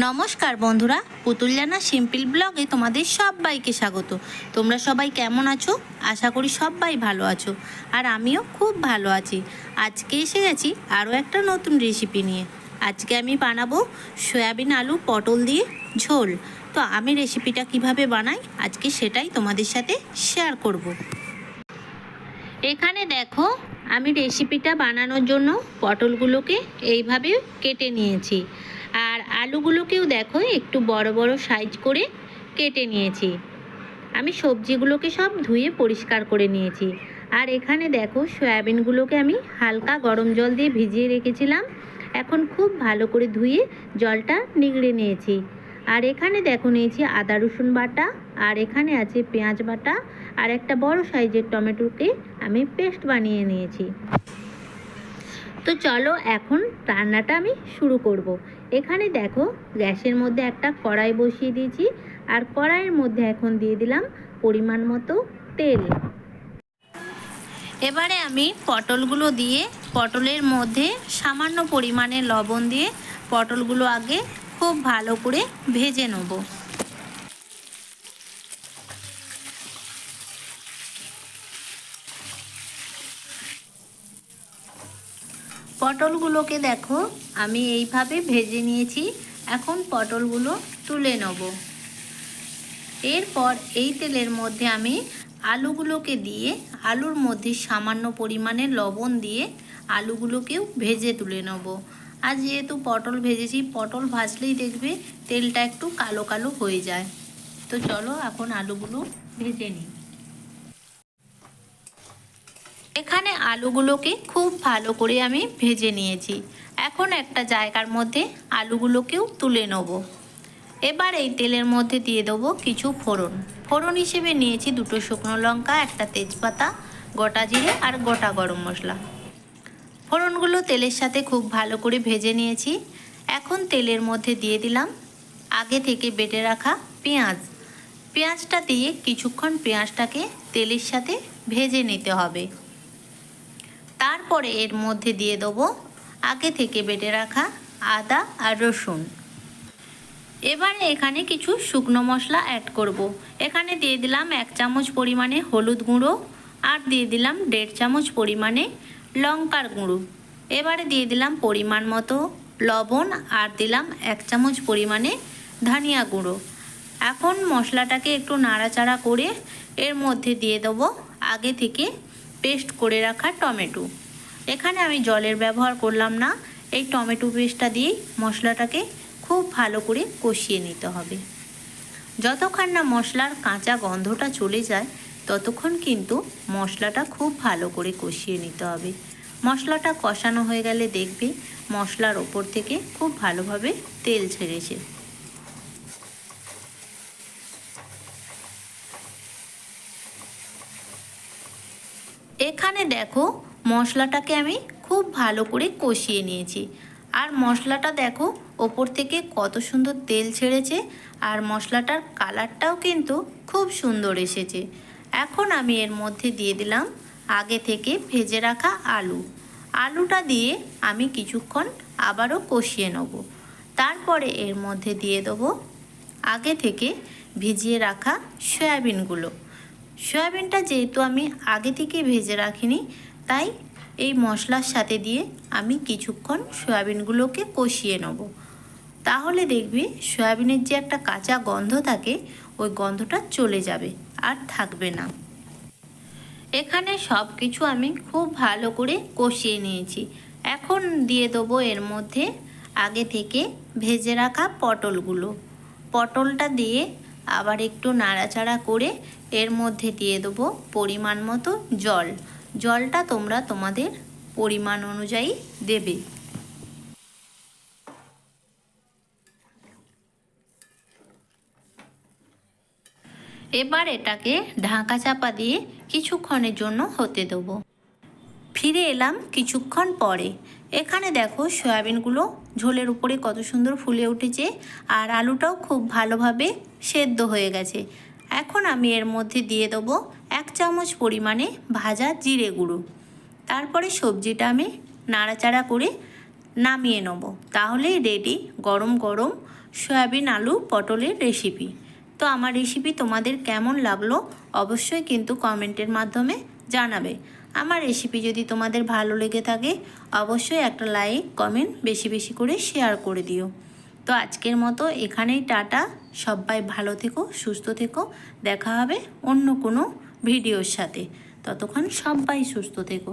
নমস্কার বন্ধুরা পুতুলজানা সিম্পল ব্লগে তোমাদের সবাইকে স্বাগত। তোমরা সবাই কেমন আছো? আশা করি সবাই ভালো আছো। আর আমিও খুব ভালো আছি। আজকে এসে গেছি আরও একটা নতুন রেসিপি নিয়ে। আজকে আমি বানাবো সয়াবিন আলু পটল দিয়ে ঝোল। তো আমি রেসিপিটা কীভাবে বানাই? আজকে সেটাই তোমাদের সাথে শেয়ার করব। এখানে দেখো, আমি রেসিপিটা বানানোর জন্য পটলগুলোকে এইভাবে কেটে নিয়েছি। আলুগুলোকেও দেখো, একটু বড় বড় সাইজ করে কেটে নিয়েছি। আমি সবজিগুলোকে সব ধুয়ে পরিষ্কার করে নিয়েছি। আর এখানে দেখো, সয়াবিনগুলোকে আমি হালকা গরম জল দিয়ে ভিজিয়ে রেখেছিলাম। এখন খুব ভালো করে ধুয়ে জলটা নিগড়ে নিয়েছি। আর এখানে দেখো, নিয়েছি আদা রসুন বাটা, আর এখানে আছে পেঁয়াজ বাটা, আর একটা বড় সাইজের টমেটোকে আমি পেস্ট বানিয়ে নিয়েছি। তো চলো এখন রান্নাটা আমি শুরু করব। এখানে দেখো গ্যাসের মধ্যে একটা কড়াই বসিয়ে দিয়েছি আর কড়াইয়ের মধ্যে এখন দিয়ে দিলাম পরিমাণ মতো তেল এবারে আমি পটলগুলো দিয়ে পটলের মধ্যে সামান্য পরিমাণে লবণ দিয়ে পটলগুলো আগে খুব ভালো করে ভেজে নেব পটলগুলোকে দেখো, আমি এইভাবে ভেজে নিয়েছি। এখন পটলগুলো তুলে নেব। এরপর এই তেলের মধ্যে আমি আলুগুলোকে দিয়ে, আলুর মধ্যে সামান্য পরিমাণে লবণ দিয়ে আলুগুলোকেও ভেজে তুলে নেব। আর যেহেতু পটল ভেজেছি, পটল ভাজলেই দেখবে তেলটা একটু কালো কালো হয়ে যায়। তো চলো এখন আলুগুলো ভেজে নিই। এখানে আলুগুলোকে খুব ভালো করে আমি ভেজে নিয়েছি। এখন একটা জায়গার মধ্যে আলুগুলোকেও তুলে নেব। এবার এই তেলের মধ্যে দিয়ে দেবো কিছু ফোড়ন। ফোড়ন হিসেবে নিয়েছি দুটো শুকনো লঙ্কা, একটা তেজপাতা, গোটা জিরে আর গোটা গরম মশলা। ফোড়নগুলো তেলের সাথে খুব ভালো করে ভেজে নিয়েছি। এখন তেলের মধ্যে দিয়ে দিলাম আগে থেকে বেটে রাখা পেঁয়াজ। পেঁয়াজটা দিয়ে কিছুক্ষণ পেঁয়াজটাকে তেলের সাথে ভেজে নিতে হবে। তারপরে এর মধ্যে দিয়ে দেবো আগে থেকে বেটে রাখা আদা আর রসুন। এবারে এখানে কিছু শুকনো মশলা অ্যাড করব। এখানে দিয়ে দিলাম এক চামচ পরিমাণে হলুদ গুঁড়ো আর দিয়ে দিলাম দেড় চামচ পরিমাণে লঙ্কার গুঁড়ো। এবারে দিয়ে দিলাম পরিমাণ মতো লবণ আর দিলাম এক চামচ পরিমাণে ধনিয়া গুঁড়ো। এখন মশলাটাকে একটু নাড়াচাড়া করে এর মধ্যে দিয়ে দেবো আগে থেকে পেস্ট করে রাখা টমেটো। এখানে আমি জলের ব্যবহার করলাম না। এই টমেটো পেস্টটা দিয়েই মশলাটাকে খুব ভালো করে কষিয়ে নিতে হবে। যতক্ষণ না মশলার কাঁচা গন্ধটা চলে যায়, ততক্ষণ কিন্তু মশলাটা খুব ভালো করে কষিয়ে নিতে হবে। মশলাটা কষানো হয়ে গেলে দেখবে মশলার ওপর থেকে খুব ভালোভাবে তেল ছেড়েছে। এখানে দেখো মশলাটাকে আমি খুব ভালো করে কষিয়ে নিয়েছি। আর মশলাটা দেখো, ওপর থেকে কত সুন্দর তেল ছেড়েছে আর মশলাটার কালারটাও কিন্তু খুব সুন্দর এসেছে। এখন আমি এর মধ্যে দিয়ে দিলাম আগে থেকে ভেজে রাখা আলু। আলুটা দিয়ে আমি কিছুক্ষণ আবারও কষিয়ে নেব। তারপরে এর মধ্যে দিয়ে দেবো আগে থেকে ভিজিয়ে রাখা সয়াবিনগুলো। সয়াবিনটা যেহেতু আমি আগে থেকে ভেজে রাখিনি তাই এই মশলার সাথে দিয়ে আমি কিছুক্ষণ সয়াবিনগুলোকে কষিয়ে নেব। তাহলে দেখবি সয়াবিনের যে একটা কাঁচা গন্ধ থাকে, ওই গন্ধটা চলে যাবে আর থাকবে না। এখানে সব কিছু আমি খুব ভালো করে কষিয়ে নিয়েছি। এখন দিয়ে দেবো এর মধ্যে আগে থেকে ভেজে রাখা পটলগুলো। পটলটা দিয়ে আবার একটু নাড়াচাড়া করে এর মধ্যে দিয়ে দেবো পরিমাণ মতো জল। জলটা তোমরা তোমাদের পরিমাণ অনুযায়ী দেবে। এবার এটাকে ঢাকা চাপা দিয়ে কিছুক্ষণের জন্য হতে দেবো। ফিরে এলাম কিছুক্ষণ পরে। এখানে দেখো সয়াবিনগুলো ঝোলের উপরে কত সুন্দর ফুলে উঠেছে আর আলুটাও খুব ভালোভাবে সেদ্ধ হয়ে গেছে। এখন আমি এর মধ্যে দিয়ে দেবো এক চামচ পরিমাণে ভাজা জিরে গুঁড়ো। তারপরে সবজিটা আমি নাড়াচাড়া করে নামিয়ে নেব। তাহলেই রেডি গরম গরম সয়াবিন আলু পটলের রেসিপি তো আমার রেসিপি তোমাদের কেমন লাগল অবশ্যই কিন্তু কমেন্টের মাধ্যমে জানাবে। আমার রেসিপি যদি তোমাদের ভালো লেগে থাকে অবশ্যই একটা লাইক কমেন্ট বেশি বেশি করে শেয়ার করে দিও। তো আজকের মতো এখানেই টাটা। সবাই ভালো থেকো, সুস্থ থেকো। দেখা হবে অন্য কোনো ভিডিওর সাথে। ততক্ষণ সবাই সুস্থ থেকো।